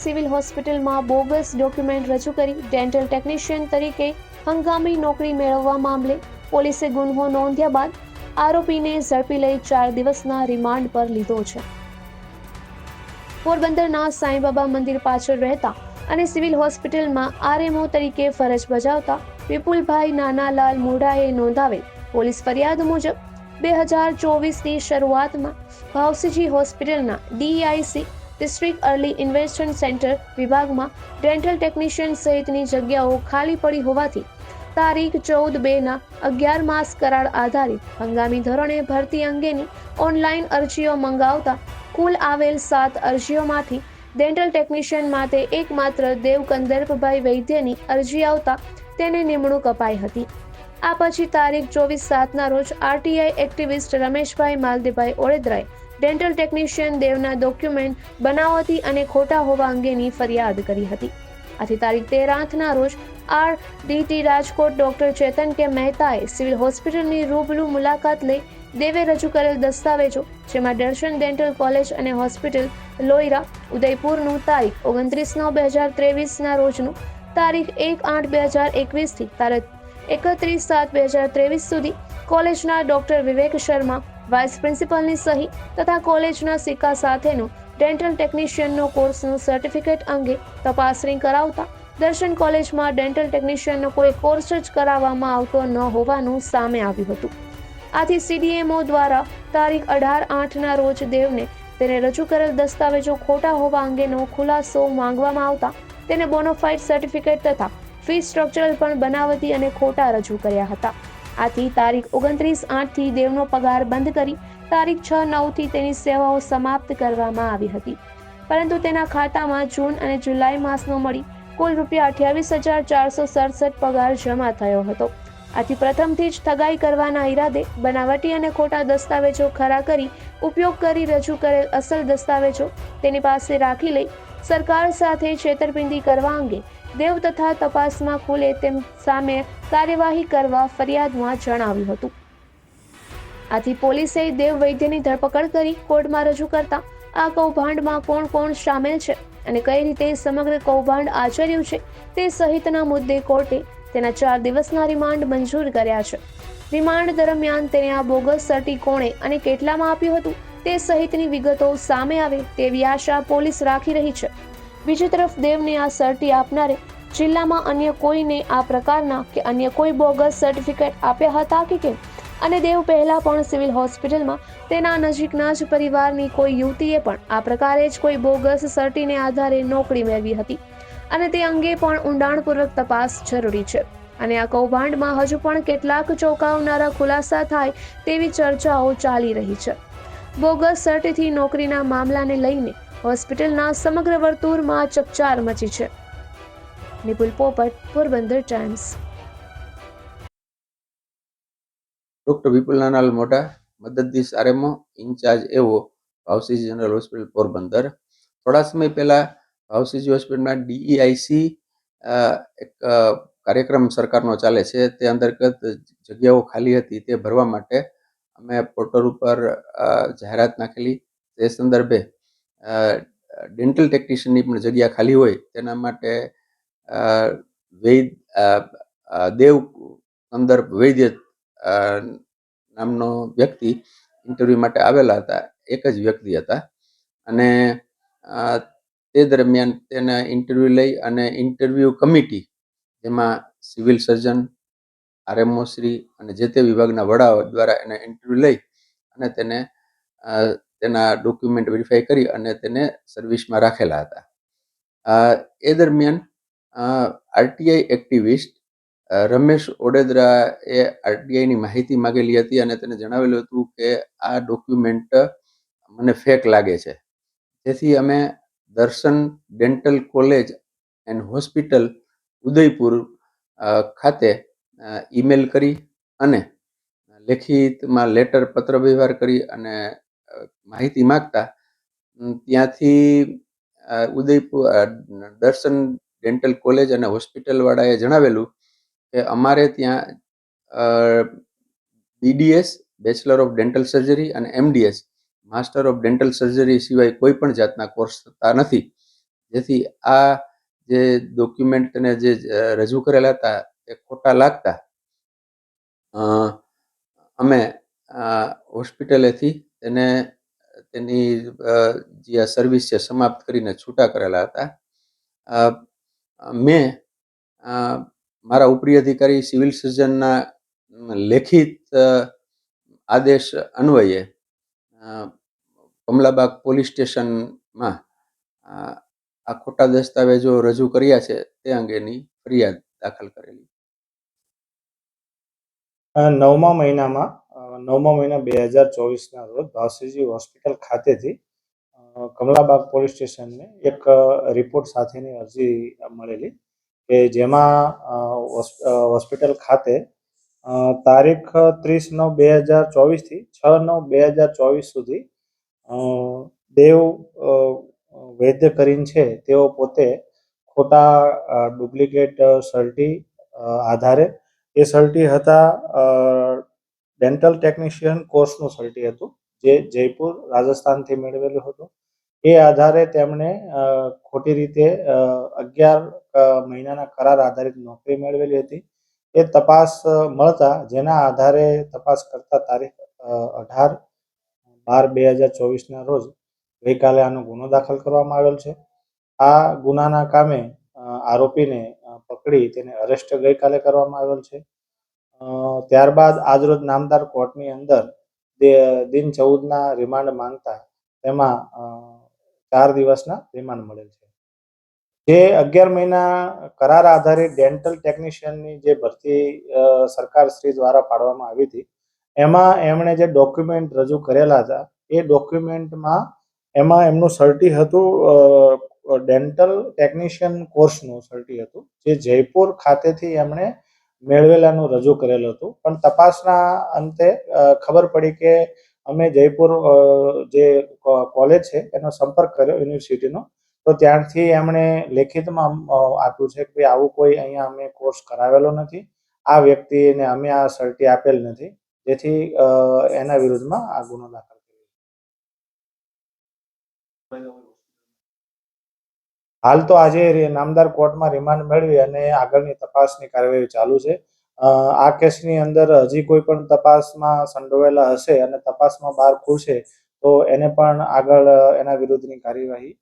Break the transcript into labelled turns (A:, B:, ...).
A: Civil હોસ્પિટલમાં bogus document રજૂ કરી ડેન્ટલ ટેકનિશિયન તરીકે હંગામી નોકરી મેળવવા મામલે પોલીસે ગુન્હો નોંધ્યા બાદ આરોપીને ઝડપી લઈ ચાર દિવસના રિમાન્ડ પર લીધો છે. પોરબંદરના સાંઈબાબા મંદિર પાછળ રહેતા અને સિવિલ હોસ્પિટલમાં આરએમઓ તરીકે ફરજ બજાવતા વિપુલભાઈ નાનાલાલ મોઢાએ નોંધાવેલ પોલીસ ફરિયાદ મુજબ બે હજાર ચોવીસની શરૂઆતમાં ભાવસીજી હોસ્પિટલના DIC district early investment centre વિભાગમાં ડેન્ટલ ટેકનિશિયન સહિતની જગ્યાઓ ખાલી પડી હોવાથી તારીખ ચૌદ બેના અગિયાર માસ કરાર આધારિત હંગામી ધોરણે ભરતી અંગેની ઓનલાઈન અરજીઓ મંગાવતા કુલ આવેલ સાત અરજીઓમાંથી ડેન્ટલ ટેકનિશિયન માટે એકમાત્ર દેવ કંદર્પભાઈ વૈદ્યની અરજી આવતા તેને નિમણૂક અપાઈ હતી. આ પછી તારીખ ચોવીસ સાતના રોજ આરટીઆઈ એક્ટિવિસ્ટ રમેશભાઈ માલદેભાઈ ઓળેદરાએ ડેન્ટલ ટેકનિશિયન દેવના ડોક્યુમેન્ટ બનાવટી અને ખોટા હોવા અંગેની ફરિયાદ કરી હતી. આથી તારીખ તેર આઠના રોજ R DT Rajkot doctor Chetan K મહેતાએ સિવિલ હોસ્પિટલની રૂબરૂ મુલાકાત લઈ દેવે રજૂ કરેલ દસ્તાવેજો, જેમાં દર્શન ડેન્ટલ કોલેજ અને હોસ્પિટલ લોઈરા ઉદયપુરનું તારીખ ઓગણત્રીસ નવ બે હજાર ત્રેવીસના રોજનું, તારીખ એક આઠ બે હજાર એકવીસથી, તારીખ એકત્રીસ સાત બે હજાર ત્રેવીસ સુધી કોલેજના ડોક્ટર વિવેક શર્મા વાઇસ પ્રિન્સિપલની સહી તથા કોલેજના સિક્કા સાથેનું ડેન્ટલ ટેકનિશિયનનો કોર્સનું સર્ટિફિકેટ અંગે તપાસણી કરાવતા દર્શન કોલેજમાં ડેન્ટલ ટેકનિશિયનનો કોઈ કોર્સ જ કરાવવામાં આવતો ન હોવાનું સામે આવ્યું હતું. આથી સીડીએમઓ દ્વારા તારીખ અઢાર આઠના રોજ દેવને તેને રજૂ કરેલ દસ્તાવેજો ખોટા હોવા અંગેનો ખુલાસો માંગવામાં આવતા તેને બોનોફાઇડ સર્ટિફિકેટ તથા ફી સ્ટ્રક્ચરલ પણ બનાવટી અને ખોટા રજૂ કર્યા હતા. આથી તારીખ ઓગણત્રીસ આઠથી દેવનો પગાર બંધ કરી તારીખ છ નવથી તેની સેવાઓ સમાપ્ત કરવામાં આવી હતી. પરંતુ તેના ખાતામાં જૂન અને જુલાઈ માસનો મળી કુલ રૂપિયા અઠ્યાવીસ હજાર ચારસો સડસઠ પગાર જમા થયો હતો. આથી પ્રથમથી જ ઠગાઈ કરવાના ઈરાદે બનાવટી અને ખોટા દસ્તાવેજો ખરા કરી ઉપયોગ કરી રજૂ કરેલ અસલ દસ્તાવેજો તેની પાસે રાખી લઈ સરકાર સાથે છેતરપિંડી કરવા અંગે દેવ તથા તપાસમાં ખુલે તેમ સામે કાર્યવાહી કરવા ફરિયાદમાં જણાવ્યું હતું. આથી પોલીસે દેવ વૈદ્યની ધરપકડ કરી કોર્ટમાં રજૂ કરતા આ કૌભાંડમાં કોણ કોણ સામેલ છે અને કઈ રીતે સમગ્ર કૌભાંડ આચર્યું છે તે સહિતના મુદ્દે કોર્ટે તેના ચાર દિવસના રિમાન્ડ મંજૂર કર્યા છે. રિમાન્ડ દરમિયાન તેને આ બોગસ સર્ટી કોણે અને કેટલામાં આપ્યું હતું તે સહિતની વિગતો સામે આવે તેવી આશા પોલીસ રાખી રહી છે. બીજી તરફ દેવને આ સર્ટી આપનારે જિલ્લામાં અન્ય કોઈને આ પ્રકારના કે અન્ય કોઈ બોગસ સર્ટિફિકેટ આપ્યા હતા કે કેમ? અને દેવ પહેલાં પણ સિવિલ હોસ્પિટલમાં તેના નજીકના જ પરિવારની કોઈ યુવતીએ પણ આ પ્રકારે જ કોઈ બોગસ સર્ટીને આધારે નોકરી મેળવી હતી. અને તે અંગે પણ ઊંડાણપૂર્વક તપાસ જરૂરી છે. અને આ કૌભાંડમાં હજુ પણ કેટલાક ચોંકાવનારા ખુલાસા થાય તેવી ચર્ચાઓ ચાલી રહી છે. બોગસ સર્ટીથી નોકરીના મામલાને લઈને હોસ્પિટલના સમગ્ર વર્તુળમાં ચકચાર મચી છે. નિપુલ પોપટ, પોરબંદર ટાઈમ્સ.
B: ડૉક્ટર વિપુલ નાનાલ મોટા મદદનીશ આરએમઓ, ઇન્ચાર્જ એવો ભાવસીજી જનરલ હોસ્પિટલ, પોરબંદર. થોડા સમય પહેલા ભાવસીજી હોસ્પિટલમાં ડીઈઆઈસી એક કાર્યક્રમ સરકારનો ચાલે છે. તે અંતર્ગત જગ્યાઓ ખાલી હતી તે ભરવા માટે અમે પોર્ટલ ઉપર જાહેરાત નાખેલી. તે સંદર્ભે ડેન્ટલ ટેકનિશિયનની પણ જગ્યા ખાલી હોય, તેના માટે વૈદ દેવ સંદર્ભ વૈદ્ય નામનો વ્યક્તિ ઇન્ટરવ્યૂ માટે આવેલા હતા, એક જ વ્યક્તિ હતા. અને તે દરમિયાન તેને ઇન્ટરવ્યૂ લઈ અને ઇન્ટરવ્યૂ કમિટી જેમાં સિવિલ સર્જન આરએમઓ શ્રી અને જે તે વિભાગના વડાઓ દ્વારા એને ઇન્ટરવ્યૂ લઈ અને તેને તેના ડોક્યુમેન્ટ વેરીફાઈ કરી અને તેને સર્વિસમાં રાખેલા હતા. એ દરમિયાન આરટીઆઈ એક્ટિવિસ્ટ રમેશ ઓડેદરા એ આરટીઆઈની માહિતી માગેલી હતી અને તેને જણાવેલું હતું કે આ ડોક્યુમેન્ટ મને ફેક લાગે છે. તેથી અમે Darshan dental college and hospital Udaipur ખાતે ઈમેલ કરી અને લેખિતમાં લેટર પત્ર વ્યવહાર કરી અને માહિતી માગતા ત્યાંથી ઉદયપુર દર્શન ડેન્ટલ કોલેજ અને હોસ્પિટલવાળાએ જણાવેલું કે અમારે ત્યાં BDS bachelor of dental surgery અને MDS master of dental surgery સિવાય કોઈ પણ જાતના કોર્સ થતા નથી. જેથી આ જે ડોક્યુમેન્ટને જે રજૂ કરેલા હતા એ ખોટા લાગતા. અમે હોસ્પિટલેથી તેને તેની જે આ સર્વિસ છે સમાપ્ત કરીને છૂટા કરેલા હતા. મેં મારા ઉપરી અધિકારી સિવિલ સર્જનના લેખિત આદેશ અન્વયે કમલાબાગ પોલીસ સ્ટેશનમાં આ ખોટા દસ્તાવેજો રજૂ કર્યા છે તે અંગેની ફરિયાદ દાખલ કરેલી.
C: નવમા મહિનામાં નવમા મહિના બે હજાર ચોવીસના રોજ ભાવસીજી હોસ્પિટલ ખાતેથી કમલાબાગ પોલીસ સ્ટેશનને એક રિપોર્ટ સાથેની અરજી મળેલી કે જેમાં હોસ્પિટલ ખાતે તારીખ ત્રીસ નવ બે હજાર ચોવીસથી છ નવ બે હજાર ચોવીસ સુધી દેવ વૈદ્ય કરીને છે તેઓ પોતે ખોટા ડુપ્લિકેટ સર્ટી આધારે એ સર્ટી હતા ડેન્ટલ ટેકનિશિયન કોર્સનું સર્ટી હતું, જે જયપુર, રાજસ્થાનથી મેળવેલું હતું. એ આધારે તેમણે ખોટી રીતે અગિયાર મહિનાના કરાર આધારિત નોકરી મેળવેલી હતી. એ તપાસ મળતા જેના આધારે તપાસ કરતા તારીખ અઢાર બાર બે હજાર ચોવીસના રોજ ગઈકાલે આનો ગુનો દાખલ કરવામાં આવેલ છે. આ ગુનાના કામે આરોપીને પકડી તેને અરેસ્ટ ગઈકાલે કરવામાં આવેલ છે. ત્યારબાદ આજરોજ નામદાર કોર્ટની અંદર દિન ચૌદના રિમાન્ડ માંગતા તેમાં ચાર દિવસના રિમાન્ડ મળેલ છે. જે અગિયાર મહિના કરાર આધારિત ડેન્ટલ ટેકનિશિયનની જે ભરતી સરકાર શ્રી દ્વારા પાડવામાં આવી હતી, એમાં એમણે જે ડોક્યુમેન્ટ રજૂ કરેલા હતા, એ ડોક્યુમેન્ટમાં એમાં એમનું સર્ટી હતું ડેન્ટલ ટેકનિશિયન કોર્સનું સર્ટી હતું, જે જયપુર ખાતેથી એમણે મેળવેલાનું રજૂ કરેલું હતું. પણ તપાસના અંતે ખબર પડી કે અમે જયપુર જે કોલેજ છે, એનો સંપર્ક કર્યો યુનિવર્સિટીનો. તો ત્યારથી એમણે લેખિતમાં આપ્યું છે કે આવું કોઈ અહીંયા અમે કોર્સ કરાવેલો નથી. આ વ્યક્તિને અમે આ સર્ટી આપેલ નથી. જેથી એના વિરુદ્ધમાં આ ગુનો દાખલ કર્યો. હાલ તો આજે નામદાર કોર્ટમાં રિમાન્ડ મેળવી અને આગળની તપાસની કાર્યવાહી ચાલુ છે. આ કેસની અંદર હજી કોઈ પણ તપાસમાં સંડોવાયેલા હશે અને તપાસમાં બહાર ખુલશે, તો એને પણ આગળ, એના વિરુદ્ધની કાર્યવાહી